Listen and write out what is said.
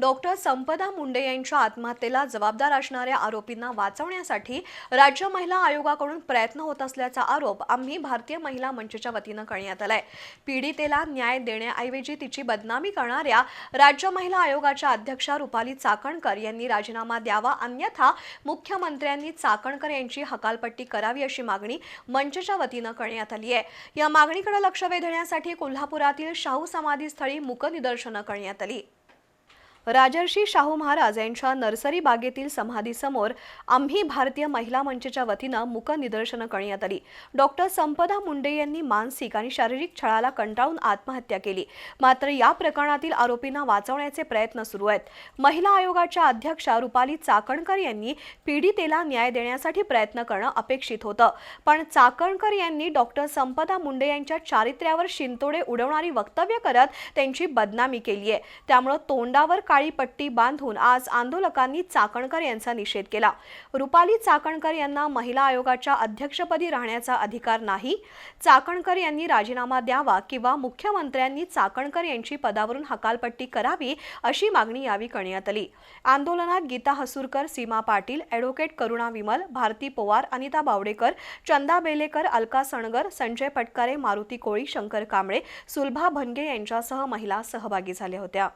Doctor संपदा मुंडे यांच्या आत्महत्येला जबाबदार असणाऱ्या आरोपींना वाचवण्यासाठी राज्य महिला आयोगाकडून प्रयत्न होत असल्याचा आरोप आम्ही भारतीय महिला मंचच्या वतीनं करण्यात आलाय. पीडितेला न्याय देण्याऐवजी तिची बदनामी करणाऱ्या राज्य महिला आयोगाच्या अध्यक्षा रुपाली चाकणकर यांनी राजीनामा द्यावा अन्यथा मुख्यमंत्र्यांनी चाकणकर यांची हकालपट्टी करावी अशी मागणी मंचच्या वतीनं करण्यात आली आहे. या मागणीकडे लक्ष वेधण्यासाठी कोल्हापुरातील शाहू समाधी स्थळी मुकनिदर्शनं करण्यात आली. राजर्षी शाहू महाराज यांच्या नर्सरी बागेतील समाधीसमोर आम्ही भारतीय महिला मंचच्या वतीनं मूक निदर्शनं करण्यात आली. डॉक्टर संपदा मुंडे यांनी मानसिक आणि शारीरिक छळाला कंटाळून आत्महत्या केली. मात्र या प्रकरणातील आरोपींना वाचवण्याचे प्रयत्न सुरू आहेत. महिला आयोगाच्या अध्यक्षा रुपाली चाकणकर यांनी पीडितेला न्याय देण्यासाठी प्रयत्न करणं अपेक्षित होतं. पण चाकणकर यांनी डॉक्टर संपदा मुंडे यांच्या चारित्र्यावर शिंतोडे उडवणारी वक्तव्य करत त्यांची बदनामी केली आहे त्यामुळं तोंडावर काळी पट्टी बांधून आज आंदोलकांनी चाकणकर यांचा निषेध केला. रुपाली चाकणकर यांना महिला आयोगाच्या अध्यक्षपदी राहण्याचा अधिकार नाही. चाकणकर यांनी राजीनामा द्यावा किंवा मुख्यमंत्र्यांनी चाकणकर यांची पदावरून हकालपट्टी करावी अशी मागणी यावेळी करण्यात आली. आंदोलनात गीता हसूरकर सीमा पाटील ॲडव्होकेट करुणा विमल भारती पवार अनिता बावडेकर चंदा बेलेकर अलका सणगर संजय पटकारे मारुती कोळी शंकर कांबळे सुलभा भनगे यांच्यासह महिला सहभागी झाल्या होत्या.